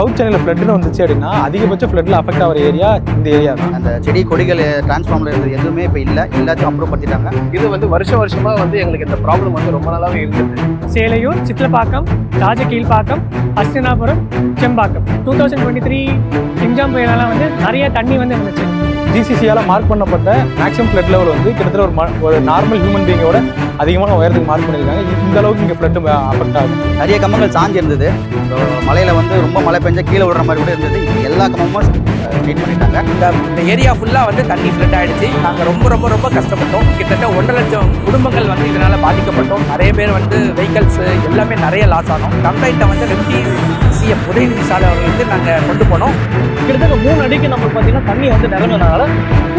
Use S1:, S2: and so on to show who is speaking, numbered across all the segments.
S1: South சென்னையில் ஃப்ளட்னு வந்துச்சு அப்படின்னா அதிகபட்ச ஃப்ளட்டில் அஃபெக்ட் ஆகிற ஏரியா இந்த ஏரியா தான்.
S2: அந்த செடி கொடிகள் டிரான்ஸ்ஃபார்மர் இருந்தது எதுவுமே இப்போ இல்லை. எல்லாத்தையும் அப்ரூவ் படுத்திட்டாங்க
S3: இது வந்து வருஷ வருஷமா வந்து எங்களுக்கு இந்த ப்ராப்ளம் வந்து ரொம்ப நாளாவே இருந்தது.
S4: Selaiyur Chitlapakkam Rajakilpakkam Hastinapuram Sembakkam. Two thousand twenty three கிங்ஜாம் புயலெல்லாம் வந்து நிறைய தண்ணி வந்து இருந்துச்சு.
S1: ஜிசிசியால் மார்க் பண்ணப்பட்ட மேக்ஸிமம் ஃப்ளட் லெவல் வந்து கிட்டத்தட்ட ஒரு ம- ஒரு நார்மல் ஹியூமன் பீங்கோட அதிகமான உயரத்துக்கு மார்க் பண்ணியிருக்காங்க. இந்த அளவுக்கு இங்கே ஃப்ளட் அஃபெக்ட் ஆகும்
S2: நிறைய கம்பங்கள் சாஞ்சு இருந்தது. மலையில வந்து ரொம்ப மழை பெஞ்சா கீழே விடுற மாதிரி கூட இருந்தது. எல்லா கம்பமும் ட்ரீட் பண்ணிட்டாங்க.
S5: இந்த ஏரியா ஃபுல்லாக வந்து தண்ணி ஃப்ளட் ஆயிடுச்சு. நாங்கள் ரொம்ப ரொம்ப ரொம்ப கஷ்டப்பட்டோம். கிட்டத்தட்ட ஒன்றரை லட்சம் குடும்பங்கள் வந்து இதனால பாதிக்கப்பட்டோம். நிறைய பேர் வந்து வெஹிக்கல்ஸ் எல்லாமே நிறைய லாஸ் ஆனோம். கம்ப்ளைண்ட்டை வந்து ரெப்டி சிஎம் உதயநிதி சாலை அவர்களுக்கு நாங்கள் கொண்டு போனோம்.
S6: கிட்டத்தட்ட மூணு அடிக்கு நம்ம பார்த்தீங்கன்னா தண்ணி வந்து நிரம்பினால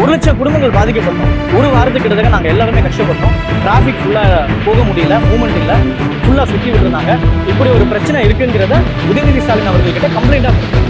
S6: ஒரு லட்சம் குடும்பங்கள் பாதிக்கப்பட்டோம். ஒரு வாரத்துக்கு கிட்டத்தட்ட நாங்கள் எல்லாருமே கஷ்டப்பட்டோம். டிராஃபிக் ஃபுல்லாக போக முடியல மூமெண்ட் இல்லை. ஃபுல்லாக சுற்றி விட்டுருந்தாங்க. இப்படி ஒரு பிரச்சனை இருக்குங்கிறத உதயநிதி ஸ்டாலின் அவர்கள்கிட்ட கம்ப்ளைண்ட்டாக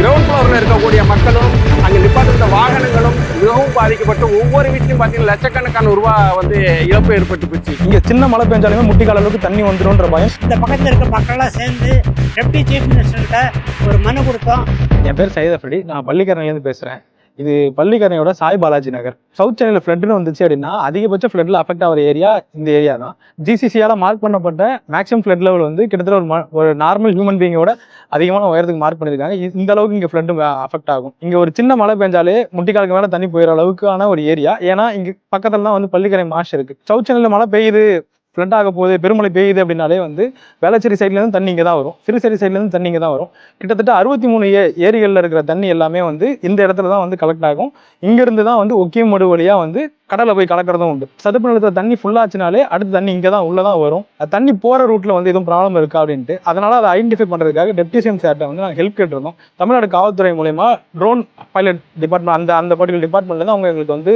S3: கிரவுண்ட் ஃப்ளோர்ல இருக்கக்கூடிய மக்களும் அங்க நிப்பாட்டிருந்த வாகனங்களும் மிகவும் பாதிக்கப்பட்டு ஒவ்வொரு வீட்லையும் பார்த்தீங்கன்னா லட்சக்கணக்கான ரூபா வந்து இழப்பு ஏற்பட்டு போச்சு.
S1: இங்கே சின்ன மழை பெஞ்சாலுமே முட்டிக்கால அளவுக்கு தண்ணி வந்துரும்ன்ற பயம்.
S7: இந்த பக்கத்தில் இருக்க மக்கள்லாம் சேர்ந்து டெப்டி சீஃப் மினிஸ்டர்கிட்ட ஒரு மனு கொடுத்தோம்.
S1: என் பேர் சையத் அஃப்ரடி நான் பள்ளிக்கரணையிலேருந்து பேசுகிறேன் இது பள்ளிக்கரணையோட சாய் பாலாஜி நகர். சவுத் சென்னையில் ஃப்ளட்னு வந்துச்சு அப்படின்னா அதிகபட்ச ஃப்ளட்டில் அஃபெக்ட் ஆகிற ஏரியா இந்த ஏரியா தான். ஜிசிசியால் மார்க் பண்ணப்பட்ட மேக்ஸிமம் ஃப்ளட் லெவல் வந்து கிட்டத்தட்ட ஒரு ம- ஒரு நார்மல் ஹியூமன் பீங்கோட அதிகமான உயரத்துக்கு மார்க் பண்ணியிருக்காங்க. இந்த அளவுக்கு இங்கே ஃப்ளட் அஃபெக்ட் ஆகும். இங்கே ஒரு சின்ன மழை பெஞ்சாலே முட்டிக்காலுக்கு மேலே தண்ணி போயிடுற அளவுக்கான ஒரு ஏரியா ஏன்னா இங்கே பக்கத்துல தான் வந்து பள்ளிக்கரை மாஷ் இருக்கு. சவுத் சென்னையில் மழை பெய்யுது. ஃப்ளட் ஆக போகுது பெருமழை பெய்யுது அப்படின்னாலே வந்து வேளச்சேரி சைட்லேருந்து தண்ணி இங்கே தான் வரும் சிறுசேரி சைட்லேருந்து தண்ணி இங்கே தான் வரும். கிட்டத்தட்ட அறுபத்தி மூணு ஏ ஏரிகளில் இருக்கிற தண்ணி எல்லாமே வந்து இந்த இடத்துல தான் வந்து கலெக்ட் ஆகும். இங்கேருந்து தான் வந்து ஒக்கியமடு வழியாக வந்து கடலில் போய் கலக்கிறதும் உண்டு. சதுப்பு நிலத்தில் தண்ணி ஃபுல்லாச்சுனாலே அடுத்த தண்ணி இங்கே தான் உள்ளே தான் வரும். அது தண்ணி போகிற ரூட்டில் வந்து எதுவும் ப்ராப்ளம் இருக்கா அப்படின்ட்டு அதனால் அதை ஐடென்டிஃபை பண்ணுறதுக்காக டெப்டிசியம் சார்ட்டை வந்து நாங்கள் ஹெல்ப் கேட்டிருந்தோம். தமிழ்நாடு காவல்துறை மூலயமா ட்ரோன் பைலட் டிபார்ட்மெண்ட் அந்த அந்த பர்டிகுலர் டிபார்ட்மெண்ட்லேருந்து அவங்க எங்களுக்கு வந்து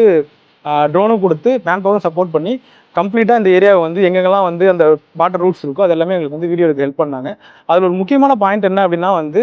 S1: ட்ரோனும் கொடுத்து மேன் பவரும் சப்போர்ட் பண்ணி கம்ப்ளீட்டாக இந்த ஏரியாவை வந்து எங்கெங்கெல்லாம் வந்து அந்த வாட்டர் ரூட்ஸ் இருக்கோ அது எல்லாமே எங்களுக்கு வந்து வீடியோ எடுக்க ஹெல்ப் பண்ணாங்க. அதில் ஒரு முக்கியமான பாயிண்ட் என்ன அப்படின்னா வந்து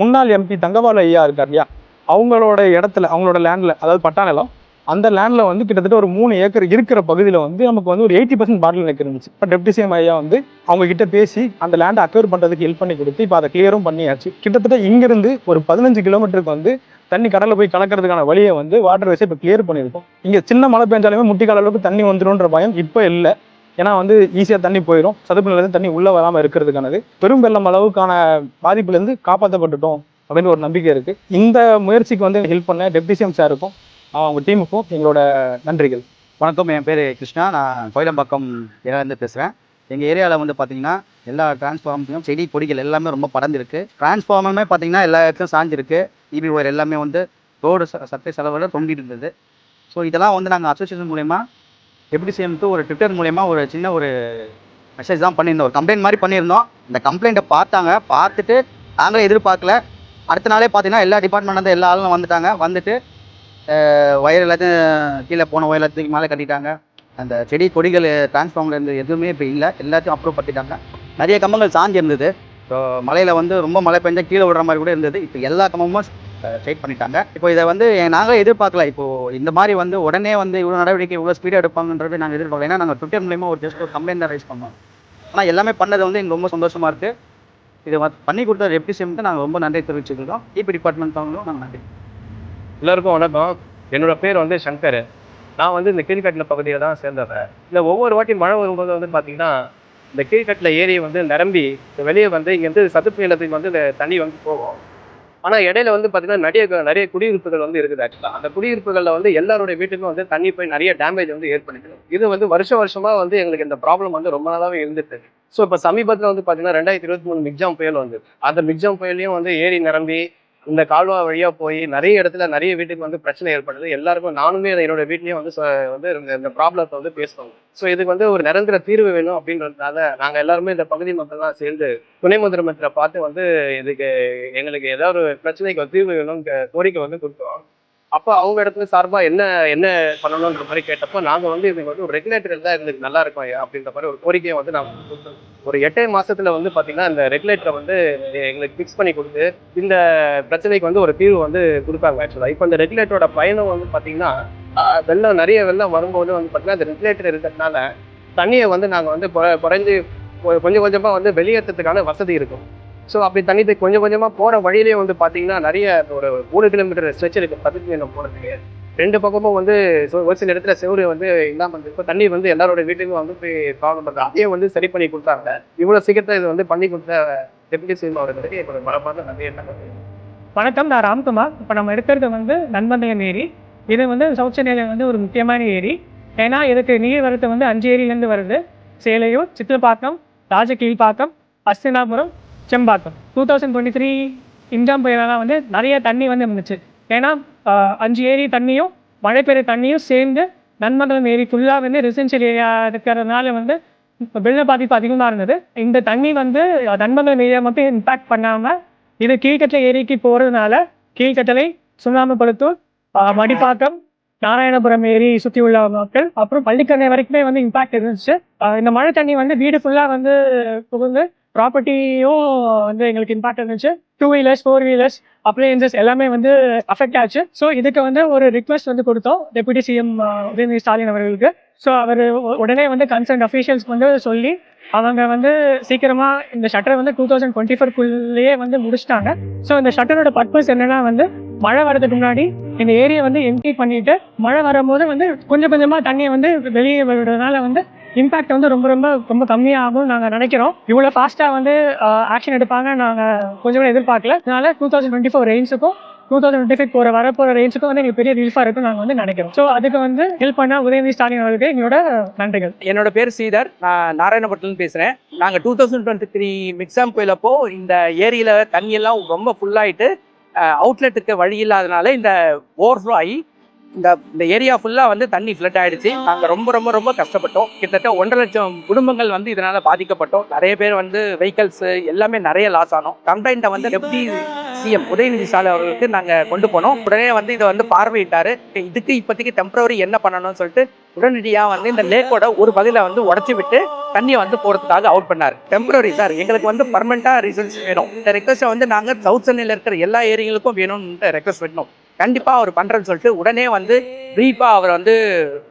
S1: முன்னாள் எம்பி தங்கபால ஐயா இருக்கார் இல்லையா? அவங்களோட இடத்துல அவங்களோட லேண்டில் அதாவது பட்டா நிலம் அந்த லேண்டில் வந்து கிட்டத்தட்ட ஒரு மூணு ஏக்கர் இருக்கிற பகுதியில் வந்து நமக்கு வந்து ஒரு எயிட்டி பர்சன்ட் பாட்டில் நிற்க இருந்துச்சு. இப்போ டெப்டி சிஎம் ஐயா வந்து அவங்க கிட்ட பேசி அந்த லேண்டை அக்யூர் பண்ணுறதுக்கு ஹெல்ப் பண்ணி கொடுத்து இப்போ அதை கிளியரும் பண்ணியாச்சு. கிட்டத்தட்ட இங்கேருந்து ஒரு பதினஞ்சு கிலோமீட்டருக்கு வந்து தண்ணி கடலில் போய் கலக்கிறதுக்கான வழியை வந்து வாட்டர் வேஸை இப்போ கிளியர் பண்ணியிருக்கோம். இங்கே சின்ன மழை பெஞ்சாலுமே முட்டிக்கால அளவுக்கு தண்ணி வந்துடும்ன்ற பயம் இப்போ இல்லை. ஏன்னா வந்து ஈஸியாக தண்ணி போயிடும் சதுப்பு நிலையிலேருந்து தண்ணி உள்ளே வராமல் இருக்கிறதுக்கானது. பெரும் வெள்ளம் அளவுக்கான பாதிப்புலேருந்து காப்பாற்றப்பட்டுட்டோம் அப்படின்னு ஒரு நம்பிக்கை இருக்குது இந்த முயற்சிக்கு வந்து ஹெல்ப் பண்ண டெப்டி சிஎம் சாருக்கும் அவங்க டீமுக்கும் எங்களோட நன்றிகள்.
S2: வணக்கம். என் பேர் கிருஷ்ணா. நான் கோயிலம்பாக்கம் ஏரியாலேருந்து பேசுகிறேன் எங்கள் ஏரியாவில் வந்து பார்த்தீங்கன்னா எல்லா டிரான்ஸ்ஃபார்மையும் செடி கொடிகள் எல்லாமே ரொம்ப படர்ந்துருக்கு. டிரான்ஸ்ஃபார்மருமே பார்த்தீங்கன்னா எல்லா இடத்துலையும் சாஞ்சிருக்கு. இபி ஒயர் எல்லாமே வந்து ரோடு சத்தை செலவில் தொங்கிட்டு இருந்தது. ஸோ இதெல்லாம் வந்து நாங்கள் அசோசியேஷன் மூலயமா எப்படி சேர்ந்து ஒரு ட்விட்டர் மூலயமா ஒரு சின்ன ஒரு மெசேஜ் தான் பண்ணியிருந்தோம். ஒரு கம்ப்ளைண்ட் மாதிரி பண்ணியிருந்தோம். இந்த கம்ப்ளைண்ட்டை பார்த்தாங்க. பார்த்துட்டு நாங்களே எதிர்பார்க்கல. அடுத்த நாளே பார்த்தீங்கன்னா எல்லா டிபார்ட்மெண்ட் எல்லா ஆளும் வந்துட்டாங்க. வந்துட்டு ஒயர் எல்லாத்தையும் கீழே போன ஒயர் எல்லாத்தையும் மேலே கட்டிட்டாங்க. அந்த செடி கொடிகள் டிரான்ஸ்ஃபார்மில் இருந்து எதுவுமே இப்போ இல்லை. எல்லாத்தையும் அப்ரூவ் பண்ணிட்டாங்க. நிறைய கம்பங்கள் சாஞ்சி இருந்தது ஸோ மலையில் வந்து ரொம்ப மழை பெஞ்சால் கீழே விடுற மாதிரி கூட இருந்தது. இப்போ எல்லா கம்பமும் ஸ்ட்ரைட் பண்ணிட்டாங்க. இப்போ இதை வந்து நாங்கள் எதிர்பார்க்கல. இப்போ இந்த மாதிரி வந்து உடனே வந்து இவ்வளோ நடவடிக்கை இவ்வளோ ஸ்பீடாக எடுப்பாங்கன்றது நாங்கள் எதிர்பார்க்கல. ஏன்னா நாங்கள் ட்விட்டர் மூலயமா ஒரு ஜஸ்ட் ஒரு கம்ப்ளைண்ட் தான் ரைஸ் பண்ணோம். ஆனால் எல்லாமே பண்ணது வந்து எங்களுக்கு ரொம்ப சந்தோஷமா இருக்கு. இதை பண்ணி கொடுத்த ரெப்டிசியம்க்கு நாங்கள் ரொம்ப நன்றி தெரிவிச்சுக்கிறோம் இபி டிபார்ட்மெண்ட் அவங்களும் நாங்கள் நன்றி.
S3: எல்லாருக்கும் வணக்கம். என்னோட பேர் வந்து சங்கர். நான் வந்து இந்த கீழ்கட்டின பகுதியில் தான் சேர்ந்தவன். இந்த ஒவ்வொரு வாட்டி மழை வரும்போது வந்து பார்த்தீங்கன்னா இந்த கீழ்கட்டில் ஏரி வந்து நிரம்பி வெளியே வந்து இங்கேருந்து சதுப்பு நிலத்துக்கு வந்து இந்த தண்ணி வந்து போகும். ஆனால் இடையில வந்து பார்த்தீங்கன்னா நிறைய நிறைய குடியிருப்புகள் வந்து இருக்குது ஆக்சுவலாக அந்த குடியிருப்புகளில் வந்து எல்லாருடைய வீட்டுக்கும் வந்து தண்ணி போய் நிறைய டேமேஜ் வந்து ஏற்படுது. இது வந்து வருஷம் வருஷமாக வந்து எங்களுக்கு இந்த ப்ராப்ளம் வந்து ரொம்ப நாளாகவே இருந்துட்டு ஸோ இப்போ சமீபத்தில் வந்து பார்த்தீங்கன்னா ரெண்டாயிரத்தி இருபத்தி மூணு மிக்ஜாம் புயல் வந்து அந்த மிக்ஜாம் புயலையும் வந்து ஏரி நிரம்பி இந்த கால்வா வழியா போய் நிறைய இடத்துல நிறைய வீட்டுக்கு வந்து பிரச்சனை ஏற்படுது எல்லாருக்கும் நானுமே அதை என்னோட வீட்லயும் வந்து வந்து இந்த- இந்த ப்ராப்ளத்தை வந்து பேசுவாங்க ஸோ இதுக்கு வந்து ஒரு நிரந்தர தீர்வு வேணும் அப்படின்றதுனால நாங்க எல்லாருமே இந்த பகுதி மக்கள்லாம் சேர்ந்து துணை முதலமைச்சரை பார்த்து வந்து இதுக்கு எங்களுக்கு ஏதாவது ஒரு பிரச்சனைக்கு தீர்வு வேணும் கோரிக்கை வந்து கொடுத்தோம். அப்போ அவங்க இடத்துல சார்பாக என்ன என்ன பண்ணணுன்ற மாதிரி கேட்டப்போ நாங்கள் வந்து இதுக்கு வந்து ஒரு ரெகுலேட்டர் தான் இருந்துக்கு நல்லா இருக்கும் அப்படின்ற மாதிரி ஒரு கோரிக்கையை வந்து நான் கொடுத்தோம் ஒரு எட்டே மாசத்துல வந்து பார்த்தீங்கன்னா இந்த ரெகுலேட்டரை வந்து எங்களுக்கு ஃபிக்ஸ் பண்ணி கொடுத்து இந்த பிரச்சனைக்கு வந்து ஒரு தீர்வு வந்து கொடுப்பாங்க ஆக்சுவலாக இப்போ இந்த ரெகுலேட்டரோட பயணம் வந்து பார்த்தீங்கன்னா வெள்ளம் நிறைய வெள்ளம் வரும்போது வந்து பார்த்தீங்கன்னா இந்த ரெகுலேட்டர் இருக்கிறதுனால தண்ணியை வந்து நாங்கள் வந்து குறைஞ்சி கொஞ்சம் கொஞ்சமாக வந்து வெளியேற்றத்துக்கான வசதி இருக்கும்.
S8: ஸோ அப்படி தண்ணி கொஞ்சம் கொஞ்சமாக போகிற வழியிலே வந்து பார்த்தீங்கன்னா நிறைய ஒரு மூணு கிலோமீட்டர் ஸ்ட்ரெச் இருக்குது பத்து கிலோமீட்டர் போகிறதுக்கு ரெண்டு பக்கமும் வந்து ஒரு சில இடத்துல செவரு வந்து இல்லாமல் இருக்கு இப்போ தண்ணி வந்து எல்லாரோட வீட்டுக்கும் வந்து போய் ப்ராப்ளம் பண்ணுறது அதையும் வந்து சரி பண்ணி கொடுத்தாங்க. இவ்வளோ சீக்கிரத்தை இது வந்து பண்ணி கொடுத்த டெபுட்டி சிஎம் அவர்களுக்கு என்னோட மரபார்ந்த நன்றி என்ன
S4: வணக்கம் நான் ராம்குமார். இப்போ நம்ம இருக்கிறது வந்து நண்பந்தயம் ஏரி. இது வந்து சவுத் சென்னையில் வந்து ஒரு முக்கியமான ஏரி. ஏன்னா இதுக்கு நீர் வரத்து வந்து அஞ்சு ஏரியிலேருந்து வருது. Selaiyur Chithrapakkam Rajakilpakkam Hastinapuram Sembakkam two thousand twenty three இன்ஜாம் புயலெல்லாம் வந்து நிறைய தண்ணி வந்து இருந்துச்சு. ஏன்னா அஞ்சு ஏரி தண்ணியும் மழை பெய்கிற தண்ணியும் சேர்ந்து நன்மண்டலம் ஏரி ஃபுல்லாக வந்து ரெசிடென்ஷியல் ஏரியா இருக்கிறதுனால வந்து இப்போ வெள்ள பாதிப்பு அதிகமாக இருந்தது. இந்த தண்ணி வந்து அஹ், நன்மண்டலம் ஏரியா மட்டும் இம்பேக்ட் பண்ணாமல் இது கீழ்கட்டளை ஏரிக்கு போகிறதுனால கீழ்கட்டளை சுண்ணாம்புப்படுத்தூர் மடிப்பாக்கம் நாராயணபுரம் ஏரி சுற்றி உள்ள மக்கள் அப்புறம் பள்ளிக்கரணை வரைக்குமே வந்து இம்பாக்ட் இருந்துச்சு. இந்த மழை தண்ணி வந்து வீடு ஃபுல்லாக வந்து புகுந்து ப்ராப்பர்ட்டியும் வந்து எங்களுக்கு இம்பாக்ட் இருந்துச்சு. Two wheelers four wheelers appliances எல்லாமே வந்து அஃபெக்ட் ஆச்சு. ஸோ இதுக்கு வந்து ஒரு ரிக்வெஸ்ட் வந்து கொடுத்தோம் டெபுட்டி சிஎம் உதயநிதி ஸ்டாலின் அவர்களுக்கு. ஸோ அவர் உடனே வந்து கன்சர்ன் அஃபீஷியல்ஸ்க்கு வந்து சொல்லி அவங்க வந்து சீக்கிரமாக இந்த ஷட்டரை வந்து டூ தௌசண்ட் டுவெண்ட்டி ஃபோர்க்குள்ளேயே வந்து முடிச்சிட்டாங்க. ஸோ இந்த ஷட்டரோட பர்பஸ் என்னன்னா வந்து மழை வரதுக்கு முன்னாடி இந்த ஏரியை வந்து எம்டி பண்ணிட்டு மழை வரும்போது வந்து கொஞ்சம் கொஞ்சமாக தண்ணியை வந்து வெளியே விடுறதுனால வந்து இம்பேக்ட் வந்து ரொம்ப ரொம்ப ரொம்ப கம்மியாகும் நாங்கள் நினைக்கிறோம். இவ்வளோ ஃபாஸ்ட்டாக வந்து ஆக்ஷன் எடுப்பாங்க நாங்கள் கொஞ்சம் கூட எதிர்பார்க்கல. அதனால டூ தௌசண்ட் டுவெண்ட்டி ஃபோர் ரேஞ்சுக்கும் டூ தௌசண்ட் டுவெண்ட்டி ஃபைவ் போகிற வரப்போகிற ரேஞ்சுக்கும் வந்து எங்களுக்கு பெரிய ரிலீஃபாக இருக்கும் நாங்கள் வந்து நினைக்கிறோம். ஸோ அதுக்கு வந்து ஹெல்ப் பண்ண உதயநிதி ஸ்டாலின் அவருக்கு எங்களோட நன்றிகள்.
S5: என்னோட பேர் ஸ்ரீதர். நான் நாராயணபட்டினம் பேசுகிறேன் நாங்கள் two thousand twenty three Michaung கோயிலப்போ இந்த ஏரியில் தண்ணியெல்லாம் ரொம்ப ஃபுல்லாகிட்டு அவுட்லெட்டுக்கு வழி இல்லாதனால இந்த ஓவர்ஃப்ளோ ஆகி இந்த இந்த ஏரியா ஃபுல்லாக வந்து தண்ணி ஃப்ளட் ஆகிடுச்சு நாங்கள் ரொம்ப ரொம்ப ரொம்ப கஷ்டப்பட்டோம். கிட்டத்தட்ட ஒன்றரை லட்சம் குடும்பங்கள் வந்து இதனால் பாதிக்கப்பட்டோம். நிறைய பேர் வந்து வெஹிக்கல்ஸ் எல்லாமே நிறைய லாஸ் ஆனோம். கம்ப்ளைண்ட்டை வந்து டெப்டி சிஎம் உதயநிதி ஸ்டாலின் அவர்களுக்கு நாங்கள் கொண்டு போனோம். உடனே வந்து இதை வந்து பார்வையிட்டார். இதுக்கு இப்போதைக்கு டெம்பரவரி என்ன பண்ணணும்னு சொல்லிட்டு உடனடியாக வந்து இந்த லேக்கோட ஒரு பகுதியில் வந்து உடச்சி விட்டு தண்ணியை வந்து போகிறதுக்காக அவுட் பண்ணார். டெம்பரரி சார் எங்களுக்கு வந்து பர்மனெண்ட்டாக ரிசல்ட்ஸ் வேணும். இந்த ரெக்வஸ்ட்டை வந்து நாங்கள் சவுத் சென்னையில் இருக்கிற எல்லா ஏரியாங்களுக்கும் வேணும்னு ரெக்வஸ்ட் பண்ணோம். கண்டிப்பாக அவர் பண்ணுறேன்னு சொல்லிட்டு உடனே வந்து ப்ரீஃபாக அவர் வந்து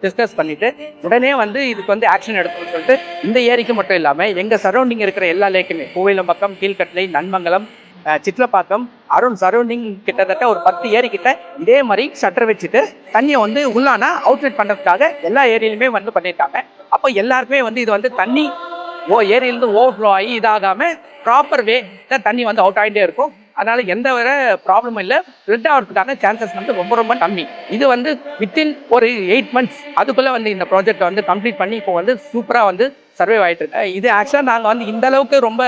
S5: டிஸ்கஸ் பண்ணிவிட்டு உடனே வந்து இதுக்கு வந்து ஆக்ஷன் எடுக்கணும்னு சொல்லிட்டு இந்த ஏரிக்கு மட்டும் இல்லாமல் எங்கள் சரௌண்டிங் இருக்கிற எல்லா லேக்குமே கோவிலம்பக்கம் கீழ்கட்டளை நன்மங்கலம் அஹ், சிட்லப்பாக்கம் அருண் சரௌண்டிங் கிட்டத்தட்ட ஒரு பத்து ஏரி கிட்ட இதே மாதிரி ஷட்டர் வச்சுட்டு தண்ணியை வந்து உள்ளானா அவுட்லெட் பண்ணுறதுக்காக எல்லா ஏரியிலுமே வந்து பண்ணியிருக்காங்க. அப்போ எல்லாருக்குமே வந்து இது வந்து தண்ணி ஓ ஏரியிலேருந்து ஓவர்ஃப்ளோ ஆகி இதாகாமல் ப்ராப்பர் வே தண்ணி வந்து அவுட் ஆகிட்டே இருக்கும். அதனால எந்த வர ப்ராப்ளமும் இல்லை. ரெட் ஆகிறதுக்கான சான்சஸ் வந்து ரொம்ப ரொம்ப கம்மி. இது வந்து வித்தின் ஒரு எயிட் மந்த்ஸ் அதுக்குள்ளே வந்து இந்த ப்ராஜெக்ட் வந்து கம்ப்ளீட் பண்ணி இப்போ வந்து சூப்பராக வந்து சர்வே ஆகிட்டு இருக்கு. இது ஆக்சுவலாக நாங்கள் வந்து இந்த அளவுக்கு ரொம்ப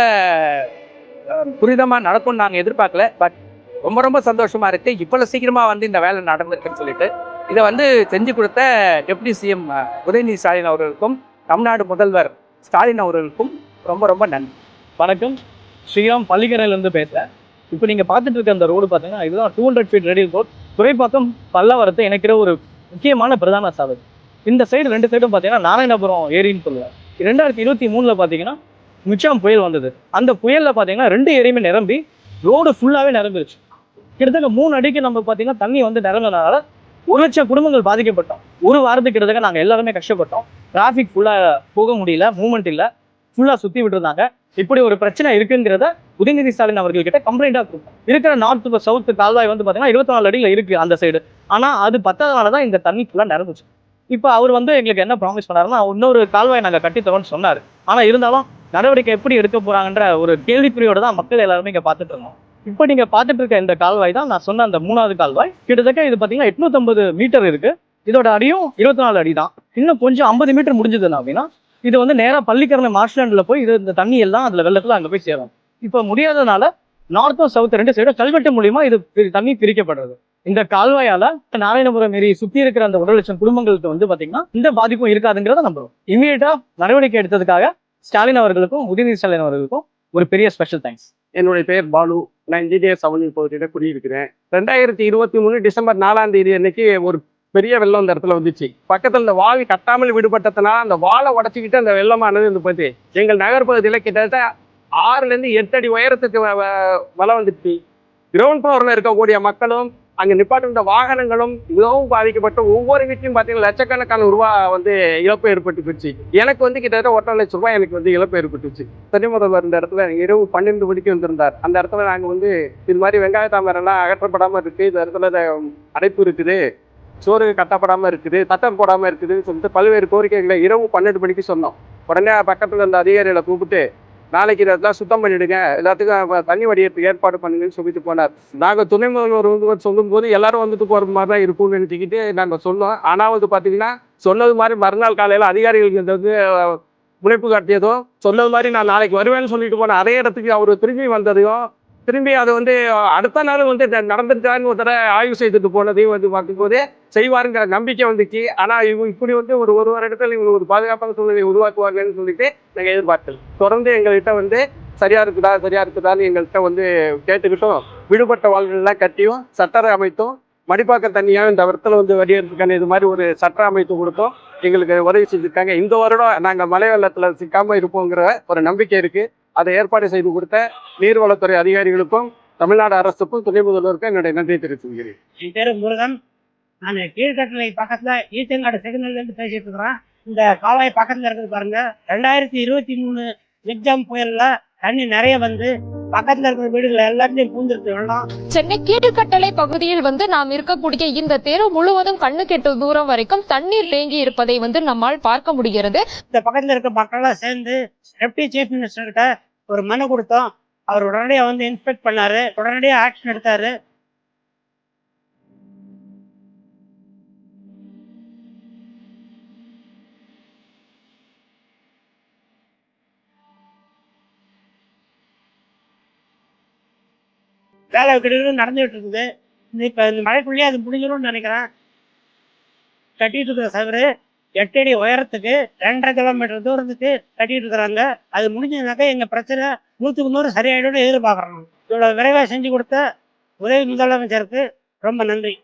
S5: துரிதமாக நடக்கும்னு நாங்கள் எதிர்பார்க்கல. பட் ரொம்ப ரொம்ப சந்தோஷமா இருக்கு. இவ்வளவு சீக்கிரமா வந்து இந்த வேலை நடந்திருக்குன்னு சொல்லிட்டு. இதை வந்து செஞ்சு கொடுத்த டெப்டி சிஎம் உதயநிதி ஸ்டாலின் அவர்களுக்கும் தமிழ்நாடு முதல்வர் ஸ்டாலின் அவர்களுக்கும் ரொம்ப ரொம்ப நன்றி.
S6: வணக்கம். ஸ்ரீராம் பள்ளிக்கரையிலேருந்து பேசுகிறேன் இப்போ நீங்கள் பார்த்துட்டு இருக்க அந்த ரோடு பார்த்தீங்கன்னா இதுதான் two hundred feet radial road Thoraipakkam பல்லவரத்தை இணைக்கிற ஒரு முக்கியமான பிரதான சாலை. இந்த சைடு ரெண்டு சைடும் பார்த்தீங்கன்னா நாராயணபுரம் ஏரின்னு சொல்லுவேன் ரெண்டாயிரத்தி இருபத்தி மூணில் பார்த்தீங்கன்னா மிச்சாம் புயல் வந்தது. அந்த புயலில் பார்த்தீங்கன்னா ரெண்டு ஏரியுமே நிரம்பி ரோடு ஃபுல்லாகவே நிரம்பிருச்சு. கிட்டத்தட்ட மூணு அடிக்கு நம்ம பார்த்தீங்கன்னா தண்ணி வந்து நிரம்பினால ஒரு லட்சம் குடும்பங்கள் பாதிக்கப்பட்டோம். ஒரு வாரத்துக்கு கிட்டத்தட்ட நாங்கள் எல்லாருமே கஷ்டப்பட்டோம். டிராஃபிக் ஃபுல்லாக போக முடியல மூவ்மெண்ட் இல்லை. ஃபுல்லாக சுற்றி விட்டுருந்தாங்க. இப்படி ஒரு பிரச்சனை இருக்குங்கிறத உதயநிதி ஸ்டாலின் அவர்கள்கிட்ட கம்ப்ளைண்டாக கொடுத்தோம். இருக்கிற நார்த் டு சவுத் கால்வாய் வந்து பார்த்தீங்கன்னா இருபத்தி நாலு அடியில் இருக்குது அந்த சைடு ஆனால் அது பத்தாதனால தான் இந்த தண்ணி ஃபுல்லாக நிரம்புச்சு. இப்போ அவர் வந்து எங்களுக்கு என்ன ப்ராமிஸ் பண்ணாருன்னா இன்னொரு கால்வாய் நாங்கள் கட்டித்தரோம்னு சொன்னார். ஆனால் இருந்தாலும் நடவடிக்கை எப்படி எடுக்க போகிறாங்கன்ற ஒரு கேள்விக்குறியோட தான் மக்கள் எல்லாருமே இங்கே பார்த்துட்டு இருந்தோம். இப்போ நீங்கள் பார்த்துட்டு இருக்க இந்த கால்வாய் தான் நான் சொன்ன அந்த மூணாவது கால்வாய். கிட்டத்தட்ட இது பார்த்தீங்கன்னா எட்நூத்தம்பது மீட்டர் இருக்கு. இதோட அடியும் இருபத்தி நாலு அடி தான். இன்னும் கொஞ்சம் ஐம்பது மீட்டர் முடிஞ்சதுன்னா அப்படின்னா இது வந்து நேராக பள்ளிக்கரணை மார்ஷ்லாண்டில் போய் இது இந்த தண்ணி எல்லாம் அதில் வெள்ளத்தில் அங்கே போய் சேரும். இப்போ முடியாததுனால நார்த்தும் சவுத் ரெண்டு சைடும் கல்வெட்டு மூலியமா இது தண்ணி பிரிக்கப்படுறது. இந்த கால்வாயால நாராயணபுரம் மாரி சுத்தி இருக்கிற அந்த ஒரு லட்சம் குடும்பங்களுக்கு வந்து பாத்தீங்கன்னா இந்த பாதிப்பும் இருக்காதுங்கிறத நம்புறோம். இமீடியட்டா நடவடிக்கை எடுத்ததுக்காக ஸ்டாலின் அவர்களுக்கும் உதயநிதி ஸ்டாலின் அவர்களுக்கும் ஒரு பெரிய ஸ்பெஷல் தேங்க்ஸ்
S8: என்னுடைய பெயர் பாலு. நான் இன்ஜினியர் சவுனி பகுதியில குடியிருக்கிறேன். ரெண்டாயிரத்தி இருபத்தி மூணு டிசம்பர் நாலாம் தேதி அன்னைக்கு ஒரு பெரிய வெள்ளம் அந்த இடத்துல வந்துச்சு. பக்கத்தில் இந்த வாவி கட்டாமல் விடுபட்டதுனால அந்த வாழை உடச்சிக்கிட்டு அந்த வெள்ளமானது இந்த போச்சு. எங்கள் நகர்பகுதியில் கிட்டத்தட்ட ஆறுலேருந்து எட்டு அடி உயரத்துக்கு வ- வ- வலை வந்துச்சு கிரவுண்ட் ஃப்ளோரில் இருக்கக்கூடிய மக்களும் அங்கே நிப்பாட்டுகின்ற வாகனங்களும் மிகவும் பாதிக்கப்பட்ட ஒவ்வொரு வீட்லையும் பார்த்தீங்கன்னா லட்சக்கணக்கான ரூபா வந்து இழப்பு ஏற்பட்டு போச்சு எனக்கு வந்து கிட்டத்தட்ட ஒன்றரை லட்சம் ரூபாய் எனக்கு வந்து இழப்பு ஏற்பட்டுச்சு தனி முதல்வர் இந்த இடத்துல இரவு பன்னெண்டு மணிக்கு வந்திருந்தார். அந்த இடத்துல நாங்கள் வந்து இது மாதிரி வெங்காய தாமரெல்லாம் அகற்றப்படாமல் இருக்குது இந்த இடத்துல அடைப்பு இருக்குது. சோறு கட்டப்படாமல் இருக்குது. தட்டம் போடாமல் இருக்குதுன்னு சொல்லிட்டு பல்வேறு கோரிக்கைகளை இரவு பன்னெண்டு மணிக்கு சொன்னோம். உடனே பக்கத்தில் இருந்த அதிகாரிகளை கூப்பிட்டு நாளைக்கு இதெல்லாம் சுத்தம் பண்ணிவிடுங்க எல்லாத்துக்கும் தண்ணி வடிகிறதுக்கு ஏற்பாடு பண்ணுங்கன்னு சொல்லிட்டு போனார். நாங்கள் துணை முதல்வர் வந்து சொல்லும்போது எல்லாரும் வந்துட்டு போகிற மாதிரி தான் இருக்கும்னு நினச்சிக்கிட்டு நாங்கள் சொன்னோம். ஆனால் வந்து பார்த்தீங்கன்னா சொன்னது மாதிரி மறுநாள் காலையில் அதிகாரிகளுக்கு இந்த வந்து முனைப்பு காட்டியதும் சொன்னது மாதிரி நான் நாளைக்கு வருவேன்னு சொல்லிட்டு போனேன் அதே இடத்துக்கு அவர் திரும்பி வந்ததையும் திரும்பி அது வந்து அடுத்த நாள் வந்து நடந்துட்டான்னு ஒரு தடவை ஆய்வு செய்துட்டு போனதையும் வந்து பார்க்கும்போது செய்வாருங்கிற நம்பிக்கை வந்துச்சு. ஆனால் இவங்க இப்படி வந்து ஒரு ஒரு வருடத்தில் இவங்க ஒரு பாதுகாப்பான சூழ்நிலையை உருவாக்குவாங்கன்னு சொல்லிட்டு நாங்கள் எதிர்பார்த்தோம் தொடர்ந்து எங்கள்கிட்ட வந்து சரியா இருக்குதா சரியா இருக்குதான்னு எங்கள்கிட்ட வந்து கேட்டுக்கிட்டோம். விடுபட்ட வாழ்கள்லாம் கட்டியும் சட்டரை அமைத்தும் மடிப்பாக்க தண்ணியாக இந்த இடத்துல வந்து வெளியேறதுக்கான இது மாதிரி ஒரு சட்டம் அமைத்து கொடுத்தோம். எங்களுக்கு உதவி செஞ்சுருக்காங்க. இந்த வருடம் நாங்கள் மலை வெள்ளத்தில் சிக்காமல் இருப்போங்கிற ஒரு நம்பிக்கை இருக்குது அதை ஏற்பாடு செய்து கொடுத்த நீர்வளத்துறை அதிகாரிகளுக்கும் தமிழ்நாடு அரசுக்கும் துணை முதல்வருக்கும் என்னுடைய நன்றி தெரிவித்துக்கிறேன்
S7: என் பேர் முருகன். நான் கீழ்கட்டளை பக்கத்தில் ஈச்சங்காடு இருந்து பேசிட்டு இருக்கிறேன். இந்த கால்வாய் பக்கத்தில் இருக்குது பாருங்க. ரெண்டாயிரத்தி இருபத்தி மூணு எக்ஸாம் புயலில் தண்ணி நிறைய வந்து பக்கத்தில் இருக்கிற வீடுகள் எல்லாத்தையும் பூந்துருக்கு வெள்ளம்
S9: சென்னை கீழ்கட்டளை பகுதியில் வந்து நாம் இருக்கக்கூடிய இந்த தெரு முழுவதும் கண்ணு கெட்டு தூரம் வரைக்கும் தண்ணீர் தேங்கி இருப்பதை வந்து நம்மால் பார்க்க முடிகிறது.
S7: இந்த பக்கத்தில் இருக்க மக்கள்லாம் சேர்ந்து டெப்டி சீஃப் மினிஸ்டர்கிட்ட ஒரு மனு கொடுத்தோம். அவர் உடனடியாக வந்து இன்ஸ்பெக்ட் பண்ணாரு. உடனடியாக ஆக்ஷன் எடுத்தாரு. வேலை கிட்ட நடந்துகிட்டு இருக்குது. இப்போ இந்த மழைக்குள்ளேயே அது முடிஞ்சிடும்னு நினைக்கிறேன். கட்டிட்டு இருக்கிற சவரு எட்டு அடி உயரத்துக்கு ரெண்டரை கிலோமீட்டர் தூரத்துக்கு கட்டிட்டு இருக்கிறாங்க. அது முடிஞ்சதுனாக்கா எங்கள் பிரச்சனை நூற்றுக்கு நூறு சரியாயிடும்னு எதிர்பார்க்குறோம். இவ்வளோ விரைவாக செஞ்சு கொடுத்த உதவி முதலமைச்சருக்கு ரொம்ப நன்றி.